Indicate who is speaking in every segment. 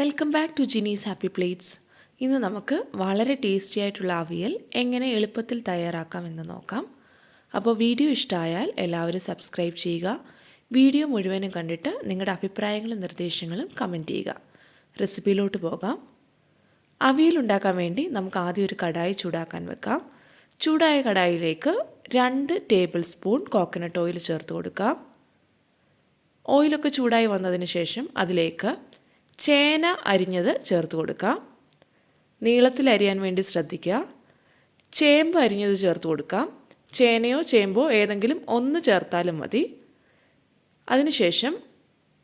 Speaker 1: Welcome back to Jinee's happy plates ഇന്ന് നമുക്ക് വളരെ ടേസ്റ്റി ആയിട്ടുള്ള അവിയൽ എങ്ങനെ എളുപ്പത്തിൽ തയ്യാറാക്കാമെന്ന് നോക്കാം. അപ്പോൾ വീഡിയോ ഇഷ്ടമായാൽ എല്ലാവരും സബ്സ്ക്രൈബ് ചെയ്യുക. വീഡിയോ മുഴുവനും കണ്ടിട്ട് നിങ്ങളുടെ അഭിപ്രായങ്ങളും നിർദ്ദേശങ്ങളും കമന്റ് ചെയ്യുക. റെസിപ്പിയിലോട്ട് പോകാം. അവിയൽ ഉണ്ടാക്കാൻ വേണ്ടി നമുക്ക് ആദ്യം ഒരു കടായി ചൂടാക്കാൻ വെക്കാം. ചൂടായ കടായിലേക്ക് രണ്ട് ടേബിൾ സ്പൂൺ കോക്കനട്ട് ഓയിൽ ചേർത്ത് കൊടുക്കാം. ഓയിലൊക്കെ ചൂടായി വന്നതിന് ശേഷം അതിലേക്ക് ചേന അരിഞ്ഞത് ചേർത്ത് കൊടുക്കാം. നീളത്തിൽ അരിയാൻ വേണ്ടി ശ്രദ്ധിക്കുക. ചേമ്പ് അരിഞ്ഞത് ചേർത്ത് കൊടുക്കാം. ചേനയോ ചേമ്പോ ഏതെങ്കിലും ഒന്ന് ചേർത്താലും മതി. അതിനുശേഷം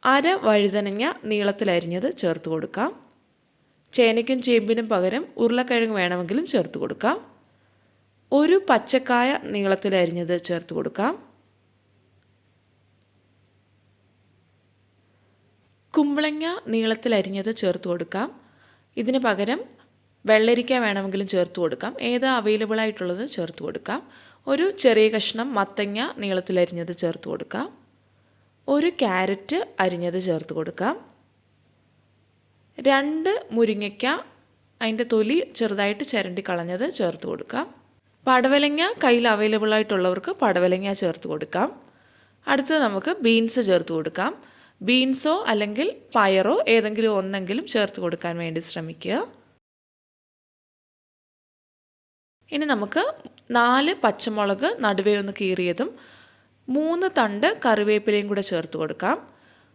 Speaker 1: അര വഴുതനങ്ങ നീളത്തിൽ അരിഞ്ഞത് ചേർത്ത് കൊടുക്കാം. ചേനയ്ക്കും ചേമ്പിനും പകരം ഉരുളക്കിഴങ്ങ് വേണമെങ്കിലും ചേർത്ത് കൊടുക്കാം. ഒരു പച്ചക്കായ നീളത്തിൽ അരിഞ്ഞത് ചേർത്ത് കൊടുക്കാം. കുമ്പളങ്ങ നീളത്തിൽ അരിഞ്ഞത് ചേർത്ത് കൊടുക്കാം. ഇതിന് പകരം വെള്ളരിക്ക വേണമെങ്കിലും ചേർത്ത് കൊടുക്കാം. ഏതാ അവൈലബിൾ ആയിട്ടുള്ളത് ചേർത്ത് കൊടുക്കാം. ഒരു ചെറിയ കഷ്ണം മത്തങ്ങ നീളത്തിൽ അരിഞ്ഞത് ചേർത്ത് കൊടുക്കാം. ഒരു ക്യാരറ്റ് അരിഞ്ഞത് ചേർത്ത് കൊടുക്കാം. രണ്ട് മുരിങ്ങയ്ക്ക അതിന്റെ തൊലി ചെറുതായിട്ട് ചിരണ്ടി കളഞ്ഞത് ചേർത്ത് കൊടുക്കാം. പടവലങ്ങ കയ്യിൽ അവൈലബിൾ ആയിട്ടുള്ളവർക്ക് പടവലങ്ങ ചേർത്ത് കൊടുക്കാം. അടുത്തത് നമുക്ക് ബീൻസ് ചേർത്ത് കൊടുക്കാം. ബീൻസോ അല്ലെങ്കിൽ പയറോ ഏതെങ്കിലും ഒന്നെങ്കിലും ചേർത്ത് കൊടുക്കാൻ വേണ്ടി ശ്രമിക്കുക. ഇനി നമുക്ക് നാല് പച്ചമുളക് നടുവേ ഒന്ന് കീറിയതും മൂന്ന് തണ്ട് കറിവേപ്പിലയും കൂടെ ചേർത്ത് കൊടുക്കാം.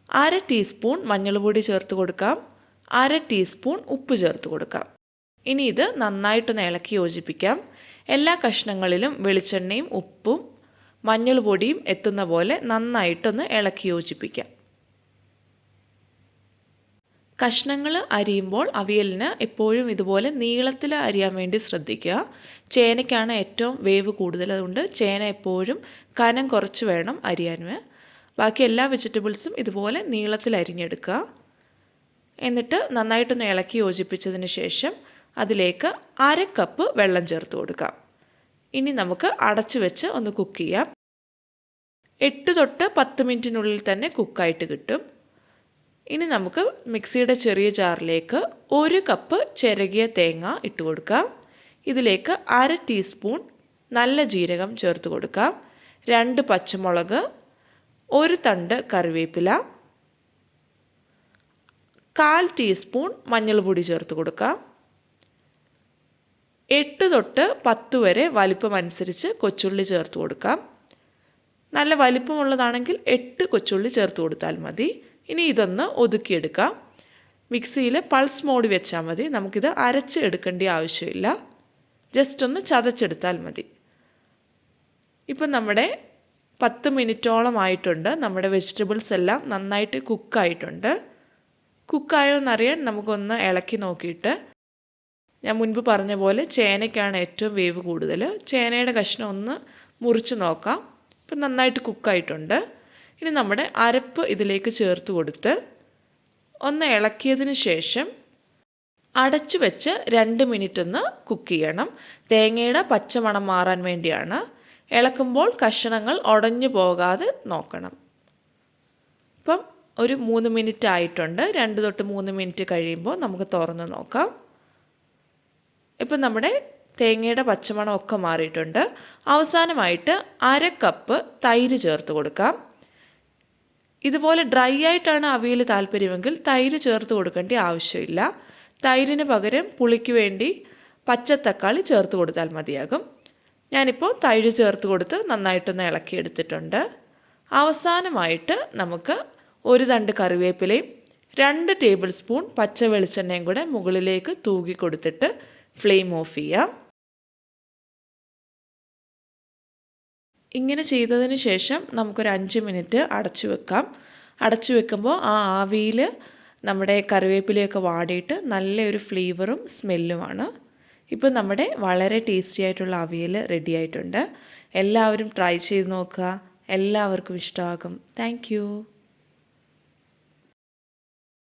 Speaker 1: അര ടീസ്പൂൺ മഞ്ഞൾപ്പൊടി ചേർത്ത് കൊടുക്കാം. അര ടീസ്പൂൺ ഉപ്പ് ചേർത്ത് കൊടുക്കാം. ഇനി ഇത് നന്നായിട്ടൊന്ന് ഇളക്കി യോജിപ്പിക്കാം. എല്ലാ കഷ്ണങ്ങളിലും വെളിച്ചെണ്ണയും ഉപ്പും മഞ്ഞൾ പൊടിയും എത്തുന്ന പോലെ നന്നായിട്ടൊന്ന് ഇളക്കി യോജിപ്പിക്കാം. കഷ്ണങ്ങൾ അരിയുമ്പോൾ അവിയലിന് എപ്പോഴും ഇതുപോലെ നീളത്തിൽ അരിയാൻ വേണ്ടി ശ്രദ്ധിക്കുക. ചേനയ്ക്കാണ് ഏറ്റവും വേവ് കൂടുതൽ. അതുകൊണ്ട് ചേന എപ്പോഴും കനം കുറച്ച് വേണം അരിയാൻ ബാക്കി എല്ലാ വെജിറ്റബിൾസും ഇതുപോലെ നീളത്തിൽ അരിഞ്ഞെടുക്കുക. എന്നിട്ട് നന്നായിട്ടൊന്ന് ഇളക്കി യോജിപ്പിച്ചതിന് ശേഷം അതിലേക്ക് അര കപ്പ് വെള്ളം ചേർത്ത് കൊടുക്കാം ഇനി നമുക്ക് അടച്ചു വെച്ച് ഒന്ന് കുക്ക് ചെയ്യാം. എട്ട് തൊട്ട് പത്ത് മിനിറ്റിനുള്ളിൽ തന്നെ കുക്കായിട്ട് കിട്ടും. ഇനി നമുക്ക് മിക്സിയുടെ ചെറിയ ജാറിലേക്ക് ഒരു കപ്പ് ചിരകിയ തേങ്ങ ഇട്ട് കൊടുക്കാം. ഇതിലേക്ക് അര ടീസ്പൂൺ നല്ല ജീരകം ചേർത്ത് കൊടുക്കാം. രണ്ട് പച്ചമുളക് ഒരു തണ്ട് കറിവേപ്പില കാൽ ടീസ്പൂൺ മഞ്ഞൾപ്പൊടി ചേർത്ത് കൊടുക്കാം. എട്ട് തൊട്ട് പത്ത് വരെ വലിപ്പം അനുസരിച്ച് കൊച്ചുള്ളി ചേർത്ത് കൊടുക്കാം. നല്ല വലിപ്പമുള്ളതാണെങ്കിൽ എട്ട് കൊച്ചുള്ളി ചേർത്ത് കൊടുത്താൽ മതി. ഇനി ഇതൊന്ന് ഒതുക്കിയെടുക്കാം. മിക്സിയിൽ പൾസ് മോഡ് വെച്ചാൽ മതി. നമുക്കിത് അരച്ച് എടുക്കേണ്ട ആവശ്യമില്ല. ജസ്റ്റ് ഒന്ന് ചതച്ചെടുത്താൽ മതി. ഇപ്പം നമ്മുടെ പത്ത് മിനിറ്റോളം ആയിട്ടുണ്ട്. നമ്മുടെ വെജിറ്റബിൾസ് എല്ലാം നന്നായിട്ട് കുക്കായിട്ടുണ്ട് കുക്കായോ എന്നറിയാൻ നമുക്കൊന്ന് ഇളക്കി നോക്കിയിട്ട്. ഞാൻ മുൻപ് പറഞ്ഞ പോലെ ചേനയ്ക്കാണ് ഏറ്റവും വേവ് കൂടുതൽ. ചേനയുടെ കഷ്ണം ഒന്ന് മുറിച്ച് നോക്കാം. ഇപ്പം നന്നായിട്ട് കുക്കായിട്ടുണ്ട് ഇനി നമ്മുടെ അരപ്പ് ഇതിലേക്ക് ചേർത്ത് കൊടുത്ത് ഒന്ന് ഇളക്കിയതിന് ശേഷം അടച്ചു വെച്ച് രണ്ട് മിനിറ്റ് ഒന്ന് കുക്ക് ചെയ്യണം. തേങ്ങയുടെ പച്ചമണം മാറാൻ വേണ്ടിയാണ്. ഇളക്കുമ്പോൾ കഷണങ്ങൾ ഉടഞ്ഞു പോകാതെ നോക്കണം. ഇപ്പം ഒരു മൂന്ന് മിനിറ്റ് ആയിട്ടുണ്ട്. രണ്ട് തൊട്ട് മൂന്ന് മിനിറ്റ് കഴിയുമ്പോൾ നമുക്ക് തുറന്ന് നോക്കാം. ഇപ്പം നമ്മുടെ തേങ്ങയുടെ പച്ചമണമൊക്കെ മാറിയിട്ടുണ്ട്. അവസാനമായിട്ട് അര കപ്പ് തൈര് ചേർത്ത് കൊടുക്കാം. ഇതുപോലെ ഡ്രൈ ആയിട്ടാണ് അവിയൽ താല്പര്യമെങ്കിൽ തൈര് ചേർത്ത് കൊടുക്കേണ്ട ആവശ്യമില്ല. തൈരിന് പകരം പുളിക്ക് വേണ്ടി പച്ചത്തക്കാളി ചേർത്ത് കൊടുത്താൽ മതിയാകും. ഞാനിപ്പോൾ തൈര് ചേർത്ത് കൊടുത്ത് നന്നായിട്ടൊന്ന് ഇളക്കിയെടുത്തിട്ടുണ്ട്. അവസാനമായിട്ട് നമുക്ക് ഒരു തണ്ട് കറിവേപ്പിലയും രണ്ട് ടേബിൾ സ്പൂൺ പച്ച വെളിച്ചെണ്ണയും കൂടെ മുകളിലേക്ക് തൂകി കൊടുത്തിട്ട് ഫ്ലെയിം ഓഫ് ചെയ്യാം. ഇങ്ങനെ ചെയ്തതിന് ശേഷം നമുക്കൊരു അഞ്ച് മിനിറ്റ് അടച്ചു വെക്കാം. അടച്ചു വെക്കുമ്പോൾ ആ ആവിയിൽ നമ്മുടെ കറിവേപ്പിലയൊക്കെ വാടിയിട്ട് നല്ലൊരു ഫ്ലേവറും സ്മെല്ലുമാണ്. ഇപ്പോൾ നമ്മുടെ വളരെ ടേസ്റ്റി ആയിട്ടുള്ള അവിയൽ റെഡി ആയിട്ടുണ്ട്. എല്ലാവരും ട്രൈ ചെയ്ത് നോക്കുക. എല്ലാവർക്കും ഇഷ്ടമാകും. താങ്ക്